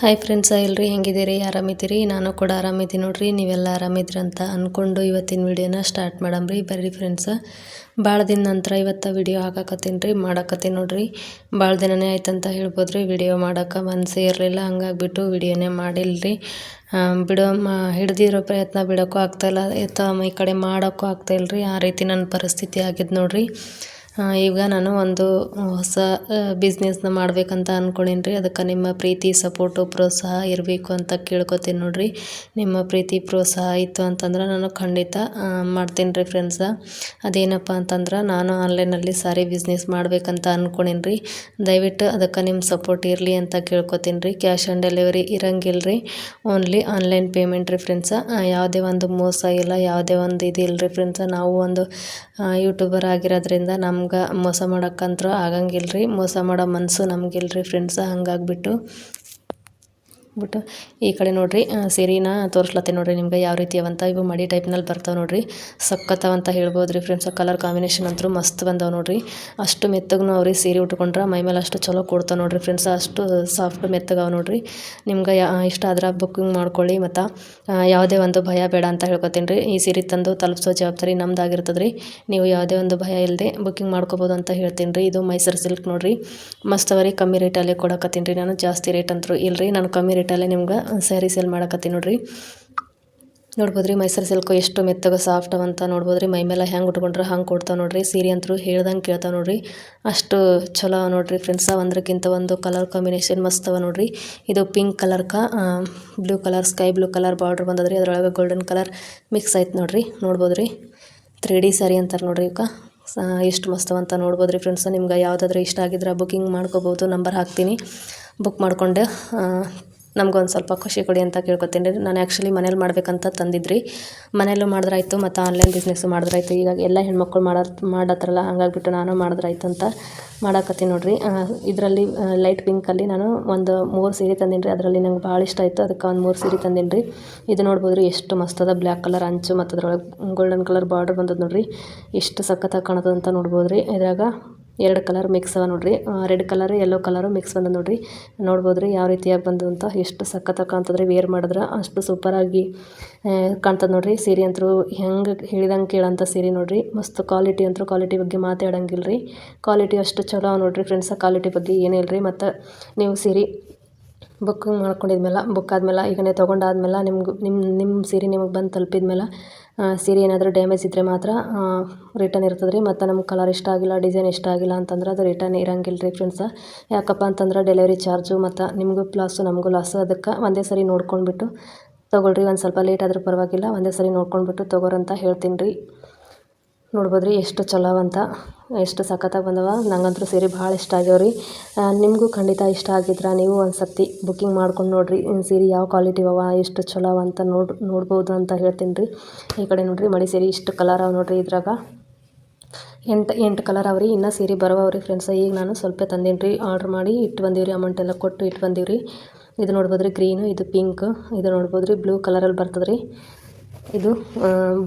Hi friends ಎಲ್ರಿ ಹೆಂಗಿದ್ದೀರಿ? ಆರಾಮಿದ್ದೀರಿ? ನಾನು ಕೂಡ ಆರಾಮಿದ್ದೀನಿ ನೋಡ್ರಿ. ನೀವೆಲ್ಲ ಆರಾಮಿದ್ರಿ ಅಂತ ಅಂದ್ಕೊಂಡು ಇವತ್ತಿನ ವಿಡಿಯೋನ ಸ್ಟಾರ್ಟ್ ಮಾಡಮ್ರಿ. ಬರ್ರಿ ಫ್ರೆಂಡ್ಸ ಭಾಳ ದಿನ ನಂತರ ಇವತ್ತು ವಿಡಿಯೋ ಹಾಕಕತ್ತೀನಿ ರೀ, ಮಾಡಕತ್ತೀನಿ ನೋಡ್ರಿ. ಭಾಳ ದಿನನೇ ಆಯ್ತಂತ ಹೇಳ್ಬೋದು ರೀ ವಿಡಿಯೋ ಮಾಡೋಕೆ ಮನಸ್ಸೇ ಇರಲಿಲ್ಲ, ಹಂಗಾಗ್ಬಿಟ್ಟು ವಿಡಿಯೋನೇ ಮಾಡಿಲ್ರಿ. ಬಿಡೋ, ಮಾ, ಹಿಡ್ದಿರೋ ಪ್ರಯತ್ನ ಬಿಡೋಕ್ಕೂ ಆಗ್ತಾಯಿಲ್ಲ ಈ ಕಡೆ ಮಾಡೋಕ್ಕೂ ಆಗ್ತಾಯಿಲ್ಲ ಆ ರೀತಿ ನನ್ನ ಪರಿಸ್ಥಿತಿ ಆಗಿದ್ದು ನೋಡ್ರಿ. ಈಗ ನಾನು ಒಂದು ಹೊಸ ಬಿಸ್ನೆಸ್ನ ಮಾಡಬೇಕಂತ ಅಂದ್ಕೊಂಡೀನಿ ರೀ ಅದಕ್ಕೆ ನಿಮ್ಮ ಪ್ರೀತಿ ಸಪೋರ್ಟು ಪ್ರೋತ್ಸಾಹ ಇರಬೇಕು ಅಂತ ಕೇಳ್ಕೊತೀನಿ ನೋಡಿರಿ. ನಿಮ್ಮ ಪ್ರೀತಿ, ಪ್ರೋತ್ಸಾಹ ಇತ್ತು ಅಂತಂದ್ರೆ ನಾನು ಖಂಡಿತ ಮಾಡ್ತೀನಿ ರೀ ಫ್ರೆಂಡ್ಸ ಅದೇನಪ್ಪ ಅಂತಂದ್ರೆ ನಾನು ಆನ್ಲೈನಲ್ಲಿ ಸಾರಿ ಬಿಸ್ನೆಸ್ ಮಾಡಬೇಕಂತ ಅಂದ್ಕೊಂಡೀನಿ ರೀ ದಯವಿಟ್ಟು ಅದಕ್ಕೆ ನಿಮ್ಮ ಸಪೋರ್ಟ್ ಇರಲಿ ಅಂತ ಕೇಳ್ಕೊತೀನಿ ರೀ ಕ್ಯಾಶ್ ಆನ್ ಡೆಲಿವರಿ ಇರಂಗಿಲ್ಲ ರೀ ಓನ್ಲಿ ಆನ್ಲೈನ್ ಪೇಮೆಂಟ್ ರೀ ಫ್ರೆಂಡ್ಸ ಯಾವುದೇ ಒಂದು ಮೋಸ ಇಲ್ಲ, ಯಾವುದೇ ಒಂದು ಇದಿಲ್ಲ ರೀ ಫ್ರೆಂಡ್ಸ ನಾವು ಒಂದು ಯೂಟ್ಯೂಬರ್ ಆಗಿರೋದ್ರಿಂದ ನಮ್ಗೆ ನಮ್ಗೆ ಮೋಸ ಮಾಡೋಕ್ಕಂತೂ ಆಗಂಗಿಲ್ಲ ರೀ ಮೋಸ ಮಾಡೋ ಮನಸ್ಸು ನಮಗಿಲ್ಲ ರೀ ಫ್ರೆಂಡ್ಸ ಹಂಗಾಗ್ಬಿಟ್ಟು. ಬಿಟ್ಟು ಈ ಕಡೆ ನೋಡಿರಿ ಸೀರೆನ ತೋರಿಸ್ಲತ್ತೆ ನೋಡಿರಿ ನಿಮ್ಗೆ ಯಾವ ರೀತಿ ಅವಂತ, ಇವು ಮಡಿ ಟೈಪ್ನಲ್ಲಿ ಬರ್ತಾವೆ ನೋಡಿರಿ. ಸಕ್ಕತ್ತವಂತ ಹೇಳ್ಬೋದು ರೀ ಫ್ರೆಂಡ್ಸ್ ಕಲರ್ ಕಾಂಬಿನೇಷನ್ ಅಂತೂ ಮಸ್ತ್ ಬಂದವೆ ನೋಡಿರಿ. ಅಷ್ಟು ಮೆತ್ತಗೂ ಅವ್ರಿ ಸೀರೆ ಉಟ್ಕೊಂಡ್ರೆ ಮೈ ಮೇಲೆ ಅಷ್ಟು ಚಲೋ ಕೊಡ್ತಾವೆ ನೋಡಿರಿ ಫ್ರೆಂಡ್ಸ್ ಅಷ್ಟು ಸಾಫ್ಟ್ ಮೆತ್ತಗವ ನೋಡಿರಿ. ನಿಮ್ಗೆ ಇಷ್ಟ ಆದ್ರೆ ಬುಕ್ಕಿಂಗ್ ಮಾಡ್ಕೊಳ್ಳಿ ಮತ್ತು ಯಾವುದೇ ಒಂದು ಭಯ ಬೇಡ ಅಂತ ಹೇಳ್ಕೊತೀನಿ ರೀ. ಈ ಸೀರೆ ತಂದು ತಲುಪಿಸೋ ಜವಾಬ್ದಾರಿ ನಮ್ದು ರೀ ನೀವು ಯಾವುದೇ ಒಂದು ಭಯ ಇಲ್ಲದೆ ಬುಕ್ಕಿಂಗ್ ಮಾಡ್ಕೋಬೋದು ಅಂತ ಹೇಳ್ತೀನಿ ರೀ. ಇದು ಮೈಸೂರು ಸಿಲ್ಕ್ ನೋಡಿರಿ. ಮಸ್ತ್ ಅವರಿ ಕಮ್ಮಿ ರೇಟಲ್ಲೇ ಕೊಡಕತ್ತೀನಿ ರೀ. ನಾನು ಜಾಸ್ತಿ ರೇಟ್ ಅಂತೂ ಇಲ್ಲರಿ ನಾನು ಕಮ್ಮಿ ರೇಟಲ್ಲೇ ನಿಮ್ಗೆ ಸ್ಯಾರಿ ಸೇಲ್ ಮಾಡಕತ್ತೀನಿ ನೋಡ್ರಿ. ನೋಡ್ಬೋದು ರೀ ಮೈಸೂರು ಸಿಲ್ಕು ಎಷ್ಟು ಮೆತ್ತಗೆ ಸಾಫ್ಟ್ ಅಂತ ನೋಡ್ಬೋದು ರೀ ಮೈ ಮೇಲೆ ಹೆಂಗೆ ಉಟ್ಕೊಂಡ್ರೆ ಹಂಗೆ ಕೊಡ್ತಾವೆ ನೋಡ್ರಿ. ಸೀರೆ ಅಂತರೂ ಹೇಳ್ದಂಗೆ ಕೇಳ್ತಾವೆ ನೋಡ್ರಿ. ಅಷ್ಟು ಚಲೋ ನೋಡ್ರಿ ಫ್ರೆಂಡ್ಸ ಒಂದಕ್ಕಿಂತ ಒಂದು ಕಲರ್ ಕಾಂಬಿನೇಷನ್ ಮಸ್ತ್ ಅವ ನೋಡ್ರಿ. ಇದು pink ಕಲರ್ಕ blue colour sky blue colour border ಬಂದದ್ರಿ. ಅದರೊಳಗೆ ಗೋಲ್ಡನ್ ಕಲರ್ ಮಿಕ್ಸ್ ಆಯ್ತು ನೋಡ್ರಿ. ನೋಡ್ಬೋದು ರೀ ತ್ರೀ ಡಿ ಸ್ಯಾರಿ ಅಂತಾರೆ ನೋಡ್ರಿ ಈಗ ಎಷ್ಟು ಮಸ್ತವ ಅಂತ ನೋಡ್ಬೋದು ರೀ ಫ್ರೆಂಡ್ಸ್ ನಿಮ್ಗೆ ಯಾವುದಾದ್ರೂ ಇಷ್ಟ ಆಗಿದ್ರೆ ಬುಕ್ಕಿಂಗ್ ಮಾಡ್ಕೋಬೋದು. ನಂಬರ್ ಹಾಕ್ತೀನಿ. ಬುಕ್ ಮಾಡಿಕೊಂಡು ನಮ್ಗೊಂದು ಸ್ವಲ್ಪ ಖುಷಿ ಕೊಡಿ ಅಂತ ಕೇಳ್ಕೊತೀನಿ. ರೀ ನಾನು ಆ್ಯಕ್ಚುಲಿ ಮನೇಲಿ ಮಾಡ್ಬೇಕಂತ ತಂದಿದ್ರಿ. ಮನೇಲೂ ಮಾಡಿದ್ರಾಯ್ತು, ಮತ್ತು ಆನ್ಲೈನ್ ಬಿಸ್ನೆಸ್ಸು ಮಾಡಿದ್ರಾಯ್ತು. ಈಗ ಎಲ್ಲ ಹೆಣ್ಮಕ್ಳು ಮಾಡೋ ಮಾಡತ್ರಲ್ಲ ಹಂಗಾಗ್ಬಿಟ್ಟು ನಾನು ಮಾಡಿದ್ರಾಯ್ತು ಅಂತ ಮಾಡಾಕತ್ತೀನಿ ನೋಡಿರಿ. ಇದರಲ್ಲಿ ಲೈಟ್ ಪಿಂಕಲ್ಲಿ ನಾನು ಒಂದು ಮೂರು ಸೀರೆ ತಂದೀನಿ ರೀ ಅದರಲ್ಲಿ ನಂಗೆ ಭಾಳ ಇಷ್ಟ ಆಯಿತು. ಅದಕ್ಕೆ ಒಂದು ಮೂರು ಸೀರೆ ತಂದೀನಿ ರೀ ಇದು ನೋಡ್ಬೋದು ರೀ ಎಷ್ಟು ಮಸ್ತದ ಬ್ಲ್ಯಾಕ್ ಕಲರ್ ಅಂಚು ಮತ್ತು ಅದರೊಳಗೆ ಗೋಲ್ಡನ್ ಕಲರ್ ಬಾರ್ಡರ್ ಬಂದದ ನೋಡಿರಿ. ಎಷ್ಟು ಸಖತ್ತಾಗಿ ಕಾಣತದೆ ಅಂತ ನೋಡ್ಬೋದು ರೀ ಇದ್ರಾಗ ಎರಡು ಕಲರ್ ಮಿಕ್ಸ್ ಅವ ನೋಡಿರಿ. Red colour yellow colour mix ಬಂದ ನೋಡಿರಿ. ನೋಡ್ಬೋದು ರೀ ಯಾವ ರೀತಿಯಾಗಿ ಬಂದು ಅಂತ, ಎಷ್ಟು ಸಖತ್ತಾಗಿ ಕಾಣ್ತದ್ರಿ ವೇರ್ ಮಾಡಿದ್ರೆ ಅಷ್ಟು ಸೂಪರಾಗಿ ಕಾಣ್ತದೆ ನೋಡಿರಿ. ಸೀರೆ ಅಂತೂ ಹೆಂಗೆ ಹೇಳಿದಂಗೆ ಕೇಳೋಂಥ ಸೀರೆ ನೋಡಿರಿ. ಮಸ್ತ್ ಕ್ವಾಲಿಟಿ ಅಂತೂ ಕ್ವಾಲಿಟಿ ಬಗ್ಗೆ ಮಾತಾಡಂಗಿಲ್ಲ ರೀ ಕ್ವಾಲಿಟಿ ಅಷ್ಟು ಚಲೋ ನೋಡಿರಿ ಫ್ರೆಂಡ್ಸ್ ಕ್ವಾಲಿಟಿ ಬಗ್ಗೆ ಏನಿಲ್ಲ ರೀ ಮತ್ತು ನೀವು ಸೀರೆ ಬುಕ್ಕಿಂಗ್ ಮಾಡ್ಕೊಂಡಿದ್ಮೇಲೆ, ಬುಕ್ ಆದಮೇಲೆ ಈಗ ನೀವು ತೊಗೊಂಡಾದ್ಮೇಲೆ ನಿಮ್ಗೆ ನಿಮ್ಮ ನಿಮ್ಮ ಸೀರೆ ನಿಮಗೆ ಬಂದು ತಲುಪಿದ್ಮೇಲೆ ಸೀರೆ ಏನಾದರೂ ಡ್ಯಾಮೇಜ್ ಇದ್ದರೆ ಮಾತ್ರ ರಿಟರ್ನ್ ಇರ್ತದೆ ರೀ ಮತ್ತು ನಮ್ಗೆ ಕಲರ್ ಇಷ್ಟ ಆಗಿಲ್ಲ ಡಿಸೈನ್ ಇಷ್ಟ ಆಗಿಲ್ಲ ಅಂತಂದ್ರೆ ಅದು ರಿಟರ್ನ್ ಇರಂಗಿಲ್ಲ ರೀ ಫ್ರೆಂಡ್ಸ ಯಾಕಪ್ಪ ಅಂತಂದ್ರೆ ಡೆಲಿವರಿ ಚಾರ್ಜು ಮತ್ತು ನಿಮಗೂ ಲಾಸು ನಮಗೂ ಲಾಸು ಅದಕ್ಕೆ ಒಂದೇ ಸರಿ ನೋಡ್ಕೊಂಡ್ಬಿಟ್ಟು ತೊಗೊಳ್ರಿ. ಒಂದು ಸ್ವಲ್ಪ ಲೇಟ್ ಆದರೂ ಪರವಾಗಿಲ್ಲ, ಒಂದೇ ಸರಿ ನೋಡ್ಕೊಂಡ್ಬಿಟ್ಟು ತೊಗೊರಂತ ಹೇಳ್ತೀನಿ ರೀ ನೋಡ್ಬೋದು ರೀ ಎಷ್ಟು ಚಲೋ ಅಂತ, ಎಷ್ಟು ಸಖತ್ತಾಗಿ ಬಂದವ. ನಂಗಂತೂ ಸೀರೆ ಭಾಳ ಇಷ್ಟ ಆಗ್ಯಾವ ರೀ ನಿಮಗೂ ಖಂಡಿತ ಇಷ್ಟ ಆಗಿದ್ರ ನೀವು ಒಂದು ಸರ್ತಿ ಬುಕ್ಕಿಂಗ್ ಮಾಡ್ಕೊಂಡು ನೋಡಿರಿ ಸೀರೆ ಯಾವ ಕ್ವಾಲಿಟಿ ಅವ, ಎಷ್ಟು ಚಲೋ ಅಂತ ನೋಡಿ, ನೋಡ್ಬೋದು ಅಂತ ಹೇಳ್ತೀನಿ ರೀ ಈ ಕಡೆ ನೋಡಿರಿ ಮಡಿ ಸೀರೆ ಇಷ್ಟು ಕಲರ್ ಅವ ನೋಡಿರಿ ಇದ್ರಾಗ. ಎಂಟು ಎಂಟು ಕಲರ್ ಅವ್ರಿ ಇನ್ನೂ ಸೀರೆ ಬರವವ್ರಿ ಫ್ರೆಂಡ್ಸ್ ಈಗ ನಾನು ಸ್ವಲ್ಪ ತಂದೀನಿ ರೀ ಆರ್ಡ್ರ್ ಮಾಡಿ ಇಟ್ಟು ಬಂದೀವಿ ಅಮೌಂಟ್ ಎಲ್ಲ ಕೊಟ್ಟು ಇಟ್ಟು ಬಂದೀವಿ ಇದು ನೋಡ್ಬೋದು ರೀ ಗ್ರೀನು ಇದು ಪಿಂಕ್ ಇದು ನೋಡ್ಬೋದು ರೀ ಬ್ಲೂ ಕಲರಲ್ಲಿ ಬರ್ತದೆ ರೀ ಇದು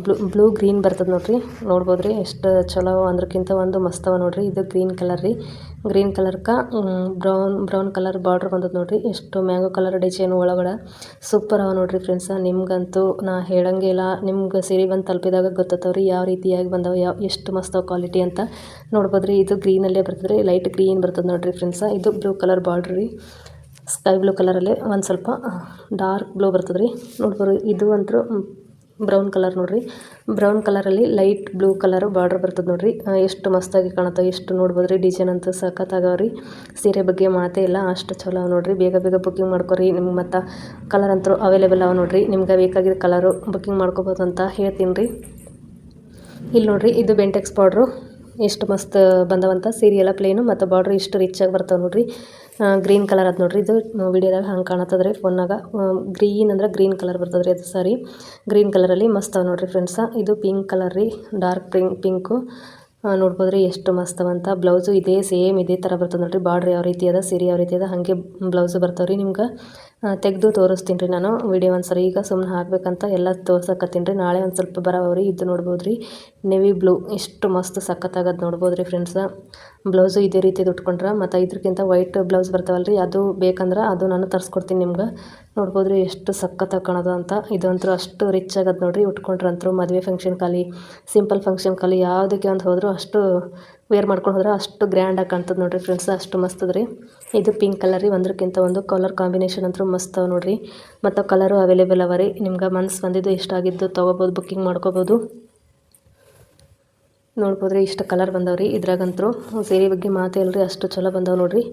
ಬ್ಲೂ ಬ್ಲೂ ಗ್ರೀನ್ ಬರ್ತದೆ ನೋಡ್ರಿ. ನೋಡ್ಬೋದು ಎಷ್ಟು ಚಲೋ, ಅಂದ್ರಕ್ಕಿಂತ ಒಂದು ಮಸ್ತವ ನೋಡ್ರಿ. ಇದು ಗ್ರೀನ್ ಕಲರ್ ರೀ. ಗ್ರೀನ್ ಕಲರ್ಕ ಬ್ರೌನ್ ಬ್ರೌನ್ ಕಲರ್ ಬಾರ್ಡ್ರ್ ಬಂದದ್ದು ನೋಡ್ರಿ. ಎಷ್ಟು ಮ್ಯಾಂಗೋ ಕಲರ್ ಡಿಸೈನ್ ಒಳಗಡೆ. ಸೂಪರ್ ಅವ ನೋಡ್ರಿ ಫ್ರೆಂಡ್ಸ. ನಿಮ್ಗಂತೂ ನಾ ಹೇಳಂಗೆ ಇಲ್ಲ. ನಿಮ್ಗೆ ಸೀರೆ ಬಂದು ತಲುಪಿದಾಗ ಗೊತ್ತಾತವ್ರಿ ಯಾವ ರೀತಿಯಾಗಿ ಬಂದವ, ಯಾವ, ಎಷ್ಟು ಮಸ್ತವ ಕ್ವಾಲಿಟಿ ಅಂತ. ನೋಡ್ಬೋದು ರೀ ಇದು ಗ್ರೀನಲ್ಲೇ ಬರ್ತದೆ ರೀ ಲೈಟ್ ಗ್ರೀನ್ ಬರ್ತದೆ ನೋಡ್ರಿ ಫ್ರೆಂಡ್ಸ. ಇದು ಬ್ಲೂ ಕಲರ್ ಬಾರ್ಡ್ರ್ ರೀ. ಸ್ಕೈ ಬ್ಲೂ ಕಲರಲ್ಲೇ ಒಂದು ಸ್ವಲ್ಪ ಡಾರ್ಕ್ ಬ್ಲೂ ಬರ್ತದ್ರಿ. ರೀ ಇದು ಅಂತೂ ಬ್ರೌನ್ ಕಲರ್ ನೋಡ್ರಿ. ಬ್ರೌನ್ ಕಲರಲ್ಲಿ ಲೈಟ್ ಬ್ಲೂ ಕಲರ್ ಬಾರ್ಡರ್ ಬರ್ತದೆ ನೋಡ್ರಿ. ಎಷ್ಟು ಮಸ್ತಾಗಿ ಕಾಣುತ್ತೆ, ಎಷ್ಟು ನೋಡ್ಬೋದು ರೀ ಡಿಸೈನ್ ಅಂತ ಸಖತ್ತಾಗವ್ರಿ. ಸೀರೆ ಬಗ್ಗೆ ಮಾತೇ ಇಲ್ಲ, ಅಷ್ಟು ಚಲೋ ನೋಡ್ರಿ. ಬೇಗ ಬೇಗ ಬುಕ್ಕಿಂಗ್ ಮಾಡ್ಕೊರಿ. ನಿಮ್ಗೆ ಮತ್ತು ಕಲರ್ ಅಂತೂ ಅವೈಲೇಬಲ್ ಅವ ನೋಡ್ರಿ. ನಿಮ್ಗೆ ಬೇಕಾಗಿದ್ದ ಕಲರು ಬುಕ್ಕಿಂಗ್ ಮಾಡ್ಕೋಬೋದು ಅಂತ ಹೇಳ್ತೀನಿ ರೀ ಇಲ್ಲಿ ನೋಡ್ರಿ, ಇದು ಬೆಂಟೆಕ್ಸ್ ಬಾರ್ಡ್ರು ಎಷ್ಟು ಮಸ್ತ್ ಬಂದವಂತ ಸೀರೆ ಎಲ್ಲ ಪ್ಲೇನು ಮತ್ತು ಬಾರ್ಡ್ರ್ ಇಷ್ಟು ರಿಚಾಗಿ ಬರ್ತಾವೆ ನೋಡ್ರಿ. ಗ್ರೀನ್ ಕಲರ್ ಅದು ನೋಡ್ರಿ. ಇದು ವಿಡಿಯೋದಾಗ ಹಂಗೆ ಕಾಣತ್ತದ್ರಿ ಫೋನಾಗ ಗ್ರೀನ್ ಅಂದ್ರೆ ಗ್ರೀನ್ ಕಲರ್ ಬರ್ತದ್ರಿ ಅದು ಸಾರಿ ಗ್ರೀನ್ ಕಲರಲ್ಲಿ ಮಸ್ತ್ ಅವ ನೋಡ್ರಿ ಫ್ರೆಂಡ್ಸ ಇದು ಪಿಂಕ್ ಕಲರ್ ರೀ ಡಾರ್ಕ್ ಪಿಂಕ್ ಪಿಂಕು ನೋಡ್ಬೋದು ರೀ ಎಷ್ಟು ಮಸ್ತ್ ಅಂತ ಬ್ಲೌಸು ಇದೇ ಸೇಮ್ ಇದೇ ಥರ ಬರ್ತದೆ ನೋಡ್ರಿ. ಬಾರ್ಡ್ರ್ ಯಾವ ರೀತಿ ಅದ, ಸೀರೆ ಯಾವ ರೀತಿ ಅದ, ಹಾಗೆ ಬ್ಲೌಸು ಬರ್ತಾವೆ ರೀ ನಿಮ್ಗೆ. ತೆಗೆದು ತೋರಿಸ್ತೀನಿ ರೀ ನಾನು. ವಿಡಿಯೋ ಒಂದ್ಸರಿ ಈಗ ಸುಮ್ಮನೆ ಹಾಕ್ಬೇಕಂತ ಎಲ್ಲ ತೋರ್ಸಕತ್ತೀನಿ ರೀ. ನಾಳೆ ಒಂದು ಸ್ವಲ್ಪ ಬರವ್ರಿ ಇದು ನೋಡ್ಬೋದು ರೀ ನೆವಿ ಬ್ಲೂ ಎಷ್ಟು ಮಸ್ತ್ ಸಖತ್ತಾಗದು ನೋಡ್ಬೋದು ರೀ ಫ್ರೆಂಡ್ಸ ಬ್ಲೌಸು ಇದೇ ರೀತಿ ಉಟ್ಕೊಂಡ್ರೆ ಮತ್ತು ಇದ್ರಕ್ಕಿಂತ ವೈಟ್ ಬ್ಲೌಸ್ ಬರ್ತಾವಲ್ಲ ರೀ ಅದು ಬೇಕಂದ್ರೆ ಅದು ನಾನು ತರಿಸ್ಕೊಡ್ತೀನಿ ನಿಮ್ಗೆ. ನೋಡ್ಬೋದು ರೀ ಎಷ್ಟು ಸಖತ್ತಾಗಿ ಕಾಣೋದು ಅಂತ. ಇದಂತೂ ಅಷ್ಟು ರಿಚ್ ಆಗದು ನೋಡಿರಿ ಉಟ್ಕೊಂಡ್ರಂತೂ ಮದುವೆ ಫಂಕ್ಷನ್ ಖಾಲಿ ಸಿಂಪಲ್ ಫಂಕ್ಷನ್ ಖಾಲಿ, ಯಾವುದಕ್ಕೆ ಒಂದು ಹೋದರೂ ಅಷ್ಟು ವೇರ್ ಮಾಡ್ಕೊಂಡು ಹೋದ್ರೆ ಅಷ್ಟು ಗ್ರ್ಯಾಂಡಾಗಿ ಕಾಣ್ತದೆ ನೋಡಿರಿ ಫ್ರೆಂಡ್ಸ್ ಅಷ್ಟು ಮಸ್ತ್ ಅದ ರೀ ಇದು ಪಿಂಕ್ ಕಲರ್ ರೀ ಒಂದಕ್ಕಿಂತ ಒಂದು ಕಲರ್ ಕಾಂಬಿನೇಷನ್ ಅಂತೂ ಮಸ್ತ್ ಅವ ನೋಡಿರಿ. ಮತ್ತು ಕಲರು ಅವೈಲೇಬಲ್ ಅವ ರೀ, ನಿಮ್ಗೆ ಮನ್ಸು ಬಂದಿದ್ದು ಇಷ್ಟ ಆಗಿದ್ದು ತೊಗೋಬೋದು ಬುಕ್ಕಿಂಗ್ ಮಾಡ್ಕೋಬೋದು. ನೋಡ್ಬೋದು ರೀ ಇಷ್ಟು ಕಲರ್ ಬಂದವ್ರಿ. ಇದ್ರಾಗಂತೂ ಸೀರೆ ಬಗ್ಗೆ ಮಾತೇ ಇಲ್ರಿ ಅಷ್ಟು ಚಲೋ ಬಂದವೆ ನೋಡಿರಿ.